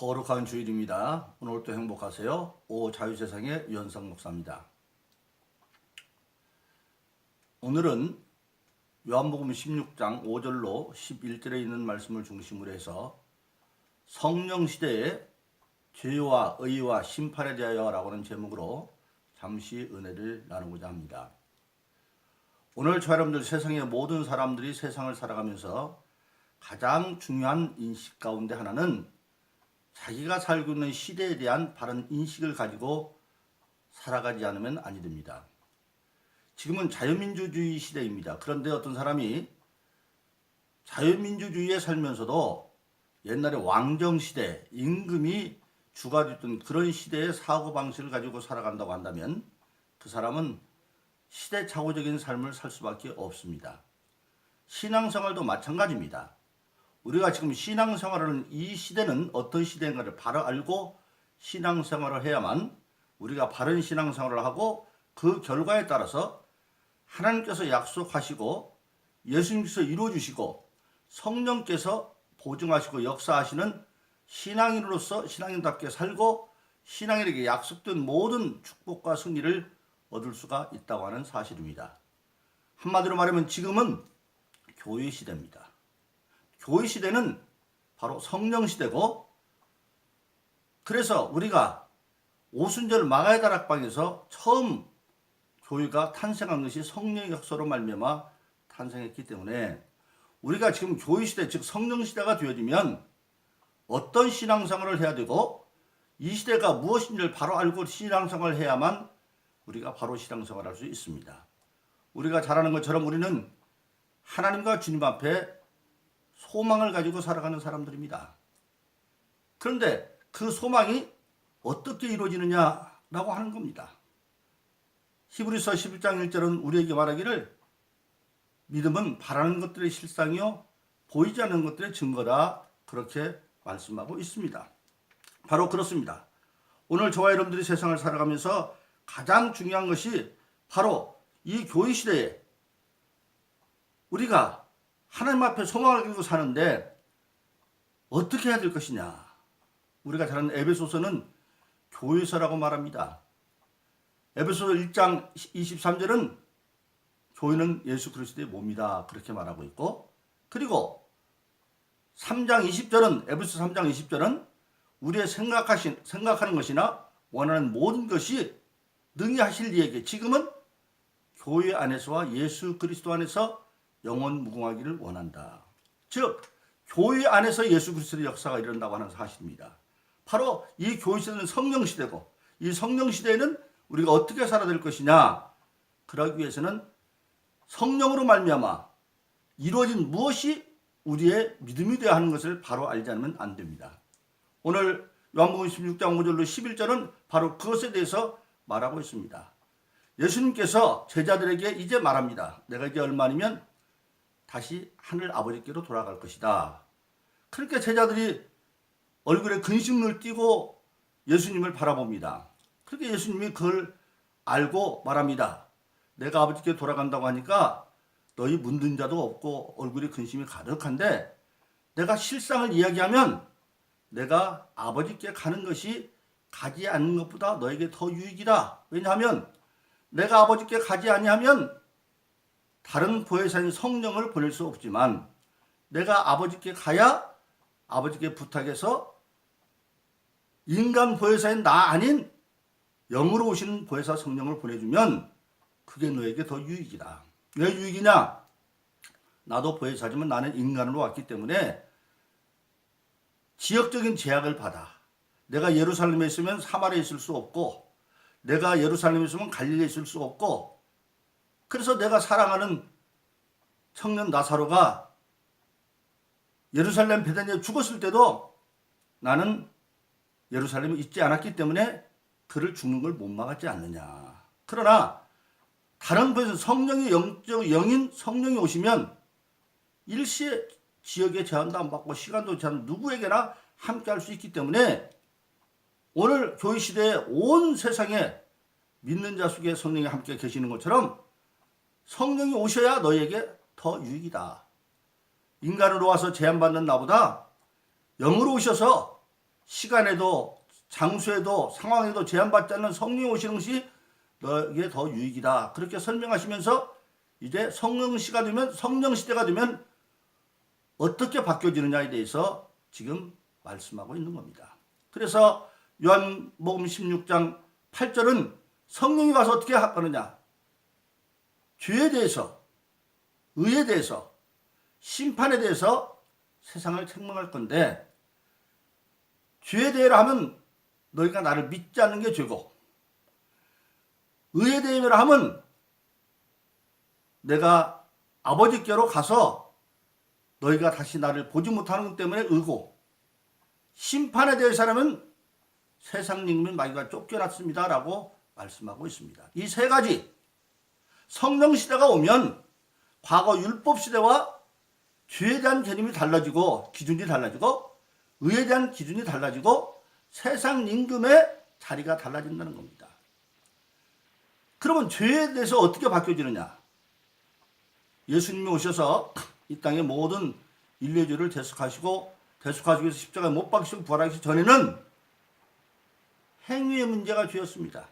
거룩한 주일입니다. 오늘도 행복하세요. 오 자유세상의 유현상 목사입니다. 오늘은 요한복음 16장 5절로 11절에 있는 말씀을 중심으로 해서 성령 시대의 죄와 의와 심판에 대하여라고 하는 제목으로 잠시 은혜를 나누고자 합니다. 오늘 저 여러분들 세상의 모든 사람들이 세상을 살아가면서 가장 중요한 인식 가운데 하나는 자기가 살고 있는 시대에 대한 바른 인식을 가지고 살아가지 않으면 아니 됩니다. 지금은 자유민주주의 시대입니다. 그런데 어떤 사람이 자유민주주의에 살면서도 옛날에 왕정시대, 임금이 주가 됐던 그런 시대의 사고방식을 가지고 살아간다고 한다면 그 사람은 시대착오적인 삶을 살 수밖에 없습니다. 신앙생활도 마찬가지입니다. 우리가 지금 신앙생활하는 이 시대는 어떤 시대인가를 바로 알고 신앙생활을 해야만 우리가 바른 신앙생활을 하고 그 결과에 따라서 하나님께서 약속하시고 예수님께서 이루어주시고 성령께서 보증하시고 역사하시는 신앙인으로서 신앙인답게 살고 신앙인에게 약속된 모든 축복과 승리를 얻을 수가 있다고 하는 사실입니다. 한마디로 말하면 지금은 교회 시대입니다. 교회 시대는 바로 성령 시대고 그래서 우리가 오순절 마가의 다락방에서 처음 교회가 탄생한 것이 성령의 역사로 말미암아 탄생했기 때문에 우리가 지금 교회 시대 즉 성령 시대가 되어지면 어떤 신앙생활을 해야 되고 이 시대가 무엇인지를 바로 알고 신앙생활을 해야만 우리가 바로 신앙생활을 할수 있습니다. 우리가 잘 아는 것처럼 우리는 하나님과 주님 앞에 소망을 가지고 살아가는 사람들입니다. 그런데 그 소망이 어떻게 이루어지느냐라고 하는 겁니다. 히브리서 11장 1절은 우리에게 말하기를 믿음은 바라는 것들의 실상이요 보이지 않는 것들의 증거다 그렇게 말씀하고 있습니다. 바로 그렇습니다. 오늘 저와 여러분들이 세상을 살아가면서 가장 중요한 것이 바로 이 교회 시대에 우리가 하나님 앞에 소망을 가지고 사는데 어떻게 해야 될 것이냐. 우리가 잘 아는 에베소서는 교회서라고 말합니다. 에베소서 1장 23절은 교회는 예수 그리스도의 몸이다. 그렇게 말하고 있고 그리고 3장 20절은 에베소 3장 20절은 우리의 생각하신 생각하는 것이나 원하는 모든 것이 능히 하실 이에게 지금은 교회 안에서와 예수 그리스도 안에서 영원 무궁하기를 원한다. 즉 교회 안에서 예수 그리스도의 역사가 일어난다고 하는 사실입니다. 바로 이 교회 시대는 성령 시대고 이 성령 시대에는 우리가 어떻게 살아야 될 것이냐? 그러기 위해서는 성령으로 말미암아 이루어진 무엇이 우리의 믿음이 되어야 하는 것을 바로 알지 않으면 안 됩니다. 오늘 요한복음 16장 5절로 11절은 바로 그것에 대해서 말하고 있습니다. 예수님께서 제자들에게 이제 말합니다. 내가 이제 얼마면 다시 하늘 아버지께로 돌아갈 것이다. 그렇게 제자들이 얼굴에 근심을 띠고 예수님을 바라봅니다. 그렇게 예수님이 그걸 알고 말합니다. 내가 아버지께 돌아간다고 하니까 너희 문든 자도 없고 얼굴에 근심이 가득한데 내가 실상을 이야기하면 내가 아버지께 가는 것이 가지 않는 것보다 너에게 더 유익이다. 왜냐하면 내가 아버지께 가지 아니하면 다른 보혜사인 성령을 보낼 수 없지만 내가 아버지께 가야 아버지께 부탁해서 인간 보혜사인 나 아닌 영으로 오시는 보혜사 성령을 보내주면 그게 너에게 더 유익이다. 왜 유익이냐? 나도 보혜사지만 나는 인간으로 왔기 때문에 지역적인 제약을 받아. 내가 예루살렘에 있으면 사마리에 있을 수 없고 내가 예루살렘에 있으면 갈릴리에 있을 수 없고 그래서 내가 사랑하는 청년 나사로가 예루살렘 베다니에 죽었을 때도 나는 예루살렘에 있지 않았기 때문에 그를 죽는 걸 못 막았지 않느냐. 그러나 다른 곳에서 성령의 영적 영인 성령이 오시면 일시에 지역의 제한도 안 받고 시간도 제한 누구에게나 함께 할 수 있기 때문에 오늘 교회 시대에 온 세상에 믿는 자 속에 성령이 함께 계시는 것처럼 성령이 오셔야 너에게 더 유익이다. 인간으로 와서 제한받는 나보다 영으로 오셔서 시간에도 장소에도 상황에도 제한받지 않는 성령 오시는 것이 너에게 더 유익이다. 그렇게 설명하시면서 이제 성령 시가 되면 성령 시대가 되면 어떻게 바뀌어지느냐에 대해서 지금 말씀하고 있는 겁니다. 그래서 요한복음 16장 8절은 성령이 와서 어떻게 하느냐? 죄에 대해서, 의에 대해서, 심판에 대해서 세상을 책망할 건데 죄에 대해라 하면 너희가 나를 믿지 않는 게 죄고 의에 대해라 하면 내가 아버지께로 가서 너희가 다시 나를 보지 못하는 것 때문에 의고 심판에 대해서라면 세상 님은 마귀가 쫓겨났습니다라고 말씀하고 있습니다. 이 세 가지 성령 시대가 오면 과거 율법 시대와 죄에 대한 개념이 달라지고 기준이 달라지고 의에 대한 기준이 달라지고 세상 임금의 자리가 달라진다는 겁니다. 그러면 죄에 대해서 어떻게 바뀌어지느냐? 예수님이 오셔서 이 땅의 모든 인류의 죄를 대속하시고 대속하시기 위해서 십자가에 못 박히시고 부활하기 전에는 행위의 문제가 죄였습니다.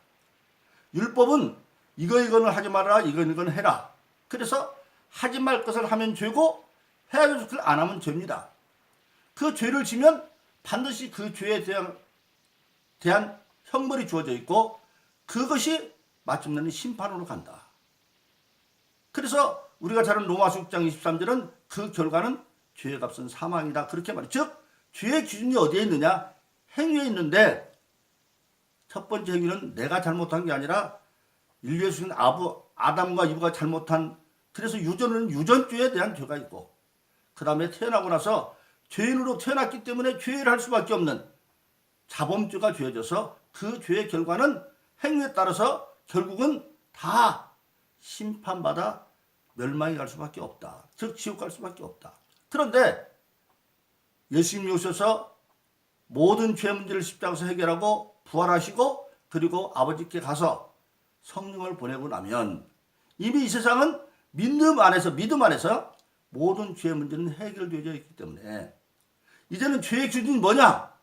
율법은 이거 이거는 하지 말아라 이거 이거는 해라. 그래서 하지 말 것을 하면 죄고 해야 될 것을 안 하면 죄입니다. 그 죄를 지면 반드시 그 죄에 대한, 대한 형벌이 주어져 있고 그것이 마침내는 심판으로 간다. 그래서 우리가 잘 아는 로마서 6장 23절은 그 결과는 죄의 값은 사망이다. 그렇게 말해. 즉, 죄의 기준이 어디에 있느냐? 행위에 있는데 첫 번째 행위는 내가 잘못한 게 아니라 인류의 수인 아부, 아담과 이브가 잘못한 그래서 유전은 유전죄에 대한 죄가 있고 그 다음에 태어나고 나서 죄인으로 태어났기 때문에 죄를 할 수밖에 없는 자범죄가 죄져서 그 죄의 결과는 행위에 따라서 결국은 다 심판받아 멸망이 갈 수밖에 없다. 즉 지옥 갈 수밖에 없다. 그런데 예수님이 오셔서 모든 죄 문제를 십자가에서 해결하고 부활하시고 그리고 아버지께 가서 성령을 보내고 나면 이미 이 세상은 믿음 안에서 믿음 안에서 모든 죄 문제는 해결되어 있기 때문에 이제는 죄의 기준이 뭐냐?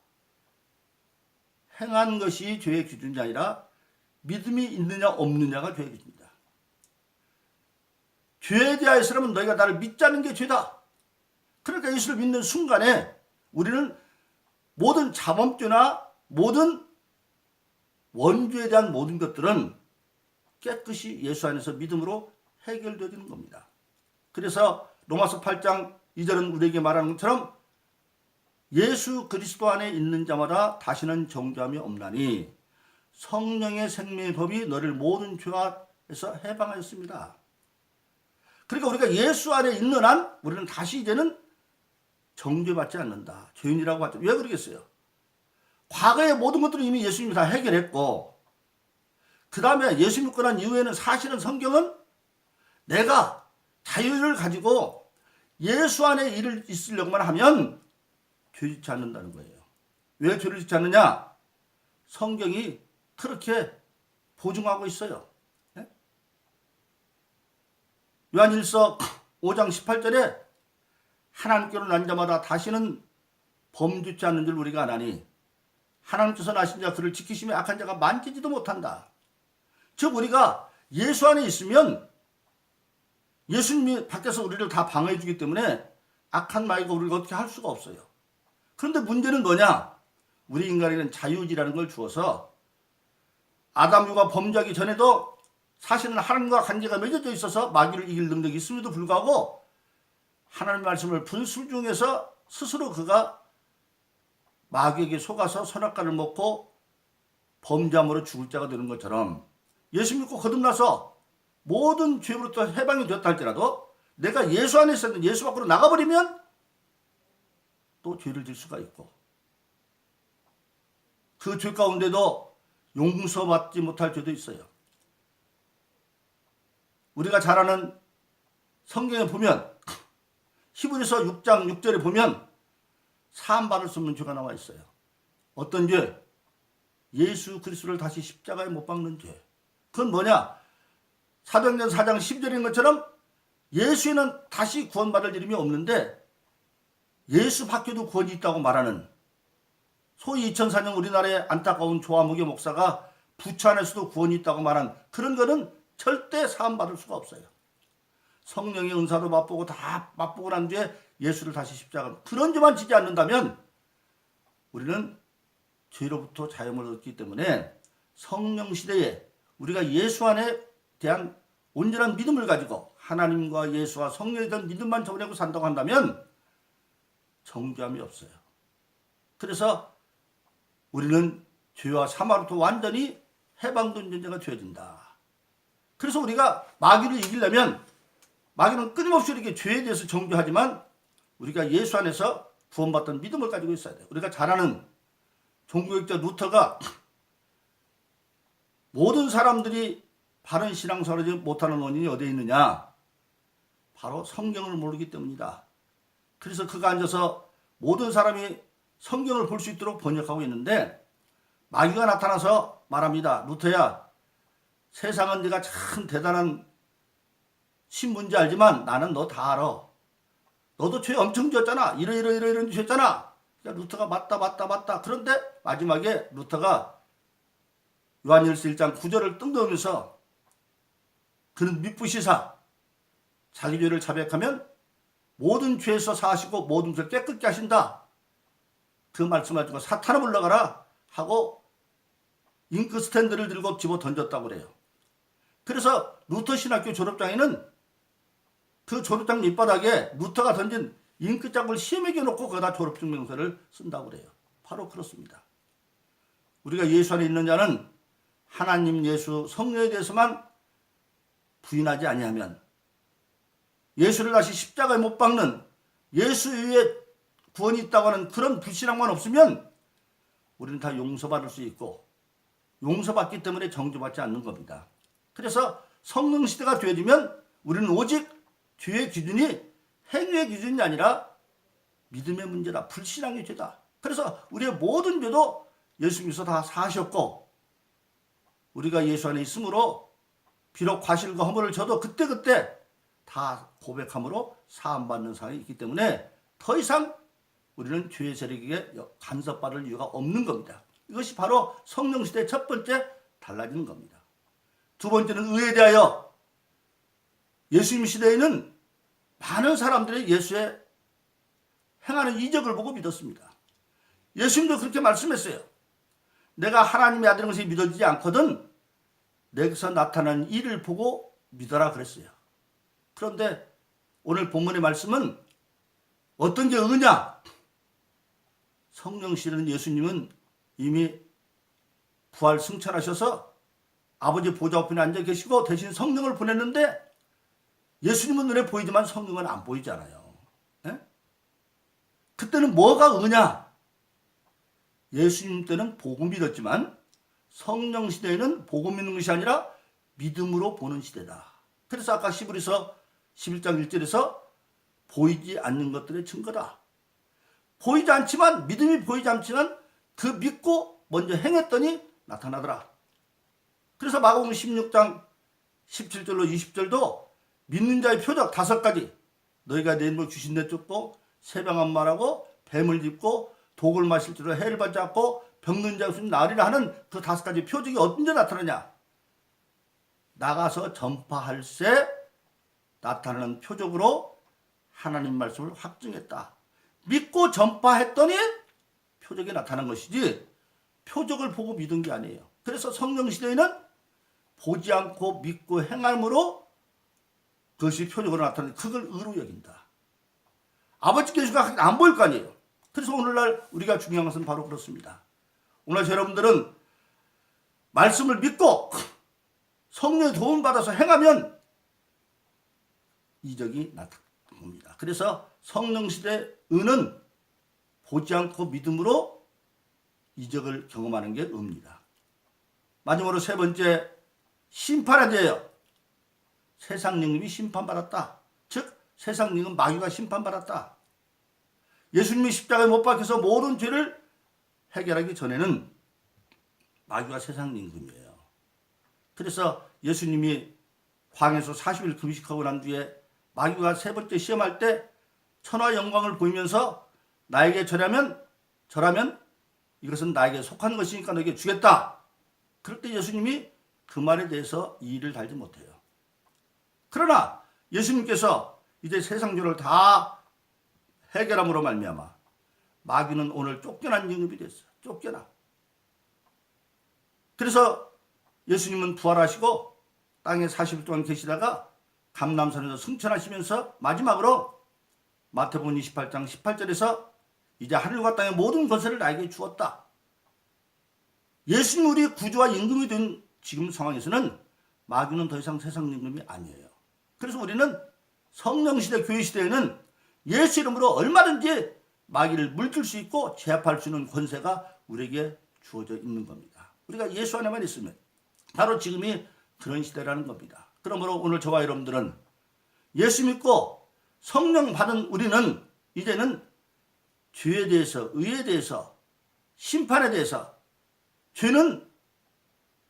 행한 것이 죄의 기준이 아니라 믿음이 있느냐 없느냐가 죄의 기준이다. 죄에 대하여서는 너희가 나를 믿지 않는 게 죄다. 그러니까 예수를 믿는 순간에 우리는 모든 자범죄나 모든 원죄에 대한 모든 것들은 깨끗이 예수 안에서 믿음으로 해결되어지는 겁니다. 그래서 로마서 8장 2절은 우리에게 말하는 것처럼 예수 그리스도 안에 있는 자마다 다시는 정죄함이 없나니 성령의 생명의 법이 너를 모든 죄에서 해방하였습니다. 그러니까 우리가 예수 안에 있는 한 우리는 다시 이제는 정죄받지 않는다. 죄인이라고 하죠. 왜 그러겠어요? 과거의 모든 것들은 이미 예수님이 다 해결했고 그 다음에 예수 믿고 난 이후에는 사실은 성경은 내가 자유를 가지고 예수 안에 일을 있으려고만 하면 죄 짓지 않는다는 거예요. 왜 죄를 짓지 않느냐? 성경이 그렇게 보증하고 있어요. 네? 요한일서 5장 18절에 하나님께로 난 자마다 다시는 범죄치 않는 줄 우리가 아나니 하나님께서 나신 자 그를 지키심에 악한 자가 만지지도 못한다. 즉 우리가 예수 안에 있으면 예수님이 밖에서 우리를 다 방어해 주기 때문에 악한 마귀가 우리를 어떻게 할 수가 없어요. 그런데 문제는 뭐냐? 우리 인간에는 자유지라는 걸 주어서 아담유가 범죄하기 전에도 사실은 하나님과 관계가 맺어져 있어서 마귀를 이길 능력이 있음에도 불구하고 하나님 말씀을 분수 중에서 스스로 그가 마귀에게 속아서 선악과를 먹고 범죄함으로 죽을 자가 되는 것처럼 예수 믿고 거듭나서 모든 죄로부터 해방이 되었다 할지라도 내가 예수 안에 있었는 예수 밖으로 나가버리면 또 죄를 질 수가 있고 그 죄 가운데도 용서받지 못할 죄도 있어요. 우리가 잘 아는 성경에 보면 히브리서 6장 6절에 보면 사함받을 수 없는 죄가 나와 있어요. 어떤 죄? 예수 그리스도를 다시 십자가에 못 박는 죄. 그건 뭐냐? 사도행전 4장 10절인 것처럼 예수에는 다시 구원받을 이름이 없는데 예수 밖에도 구원이 있다고 말하는 소위 2004년 우리나라의 안타까운 조화무교 목사가 부처 안에서도 구원이 있다고 말한 그런 거는 절대 사함받을 수가 없어요. 성령의 은사도 맛보고 다 맛보고 난 뒤에 예수를 다시 십자가 그런 점만 지지 않는다면 우리는 죄로부터 자유를 얻기 때문에 성령 시대에 우리가 예수 안에 대한 온전한 믿음을 가지고 하나님과 예수와 성령에 대한 믿음만 전하고 산다고 한다면 정죄함이 없어요. 그래서 우리는 죄와 사마로부터 완전히 해방된 존재가 되어진다. 그래서 우리가 마귀를 이기려면 마귀는 끊임없이 이렇게 죄에 대해서 정죄하지만 우리가 예수 안에서 구원받던 믿음을 가지고 있어야 돼요. 우리가 잘 아는 종교학자 루터가 모든 사람들이 바른 신앙생활을 못하는 원인이 어디에 있느냐? 바로 성경을 모르기 때문이다. 그래서 그가 앉아서 모든 사람이 성경을 볼 수 있도록 번역하고 있는데 마귀가 나타나서 말합니다. 루터야, 세상은 네가 참 대단한 신문지 알지만 나는 너 다 알아. 너도 죄 엄청 지었잖아. 이러 이러 이러 이런 죄 했잖아. 그러니까 루터가 맞다 맞다 맞다. 그런데 마지막에 루터가 요한일서 1장 9절을 뜬금하면서 그는 미쁘시사 자기 죄를 자백하면 모든 죄에서 사하시고 모든 죄를 깨끗게 하신다. 그 말씀을 가지고 사탄을 물러가라 하고 잉크 스탠드를 들고 집어 던졌다고 그래요. 그래서 루터 신학교 졸업장에는 그 졸업장 밑바닥에 루터가 던진 잉크 장을 시험에게 놓고 거기다 졸업증명서를 쓴다고 그래요. 바로 그렇습니다. 우리가 예수 안에 있는 자는 하나님 예수 성령에 대해서만 부인하지 아니하면 예수를 다시 십자가에 못 박는 예수 위에 구원이 있다고 하는 그런 불신앙만 없으면 우리는 다 용서받을 수 있고 용서받기 때문에 정죄받지 않는 겁니다. 그래서 성령 시대가 되어지면 우리는 오직 죄의 기준이 행위의 기준이 아니라 믿음의 문제다. 불신앙의 죄다. 그래서 우리의 모든 죄도 예수님께서 다 사하셨고 우리가 예수 안에 있으므로 비록 과실과 허물을 져도 그때그때 다 고백함으로 사함받는 상황이 있기 때문에 더 이상 우리는 죄의 세력에게 간섭받을 이유가 없는 겁니다. 이것이 바로 성령시대의 첫 번째 달라지는 겁니다. 두 번째는 의에 대하여 예수님 시대에는 많은 사람들이 예수의 행하는 이적을 보고 믿었습니다. 예수님도 그렇게 말씀했어요. 내가 하나님의 아들인 것이 믿어지지 않거든 내게서 나타난 일을 보고 믿어라 그랬어요. 그런데 오늘 본문의 말씀은 어떤 게 의냐? 성령시는 예수님은 이미 부활 승천하셔서 아버지 보좌 앞에 앉아 계시고 대신 성령을 보냈는데 예수님은 눈에 보이지만 성령은 안 보이잖아요. 에? 그때는 뭐가 의냐? 예수님 때는 복음 믿었지만 성령 시대에는 복음 믿는 것이 아니라 믿음으로 보는 시대다. 그래서 아까 시브리서 11장 1절에서 보이지 않는 것들의 증거다. 보이지 않지만 믿음이 보이지 않지만 그 믿고 먼저 행했더니 나타나더라. 그래서 마가복음 16장 17절로 20절도 믿는 자의 표적 다섯 가지 너희가 내 이름을 주신 데 쫓고 세병한 말하고 뱀을 짚고 독을 마실 줄로 해를 받지 않고 병든 자 없으면 나으리라 하는 그 다섯 가지 표적이 언제 나타나냐 나가서 전파할세 나타나는 표적으로 하나님 말씀을 확증했다 믿고 전파했더니 표적이 나타난 것이지 표적을 보고 믿은 게 아니에요 그래서 성령 시대에는 보지 않고 믿고 행함으로 그것이 표적으로 나타나는 그걸 의로 여긴다. 아버지께 예수가 안 보일 거 아니에요. 그래서 오늘날 우리가 중요한 것은 바로 그렇습니다. 오늘 여러분들은 말씀을 믿고 성령의 도움 받아서 행하면 이적이 나타납니다. 그래서 성령 시대 의는 보지 않고 믿음으로 이적을 경험하는 게 의입니다. 마지막으로 세 번째 대하여 세상 영님이 심판받았다. 즉 세상 영은 마귀가 심판받았다. 예수님이 십자가에 못 박혀서 모든 죄를 해결하기 전에는 마귀가 세상 임금이에요. 그래서 예수님이 광에서 40일 금식하고 난 뒤에 마귀가 세 번째 시험할 때 천하 영광을 보이면서 나에게 절하면 절하면 이것은 나에게 속한 것이니까 너에게 주겠다. 그럴 때 예수님이 그 말에 대해서 이의를 달지 못해요. 그러나 예수님께서 이제 세상조를 다 해결함으로 말미암아 마귀는 오늘 쫓겨난 영입이 됐어. 쫓겨나. 그래서 예수님은 부활하시고 땅에 40일 동안 계시다가 감남산에서 승천하시면서 마지막으로 마태복음 28장 18절에서 이제 하늘과 땅의 모든 것을 나에게 주었다. 예수님 우리의 구주와 임금이 된 지금 상황에서는 마귀는 더 이상 세상 임금이 아니에요. 그래서 우리는 성령 시대 교회 시대에는 예수 이름으로 얼마든지 마귀를 물질 수 있고 제압할 수 있는 권세가 우리에게 주어져 있는 겁니다. 우리가 예수 안에만 있으면 바로 지금이 그런 시대라는 겁니다. 그러므로 오늘 저와 여러분들은 예수 믿고 성령 받은 우리는 이제는 죄에 대해서, 의에 대해서, 심판에 대해서 죄는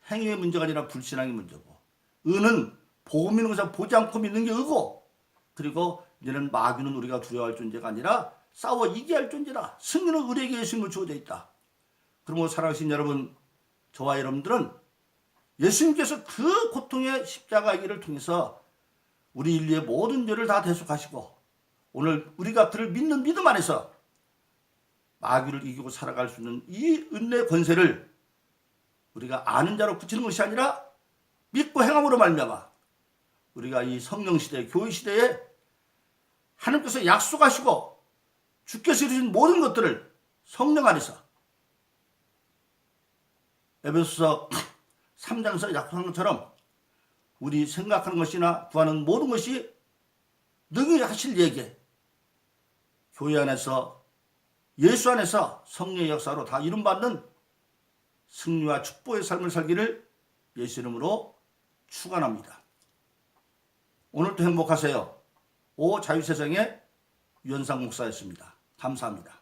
행위의 문제가 아니라 불신앙의 문제고 의는 보고 믿는 것을 보지 않고 믿는 게 의고 그리고 이제는 마귀는 우리가 두려워할 존재가 아니라 싸워 이기할 존재라 승리는 우리에게 예수님을 주어져 있다. 그러므로 사랑하신 여러분 저와 여러분들은 예수님께서 그 고통의 십자가의 길을 통해서 우리 인류의 모든 죄를 다 대속하시고 오늘 우리가 그를 믿는 믿음 안에서 마귀를 이기고 살아갈 수 있는 이 은혜의 권세를 우리가 아는 자로 붙이는 것이 아니라 믿고 행함으로 말미암아 우리가 이 성령 시대, 교회 시대에 하나님께서 약속하시고 주께서 이루신 모든 것들을 성령 안에서 에베소서 3장에서 약속한 것처럼 우리 생각하는 것이나 구하는 모든 것이 능히 하실 얘기 교회 안에서 예수 안에서 성령의 역사로 다 이름받는 승리와 축복의 삶을 살기를 예수 이름으로 축원합니다. 오늘도 행복하세요. 오 자유세상의 유현상 목사였습니다. 감사합니다.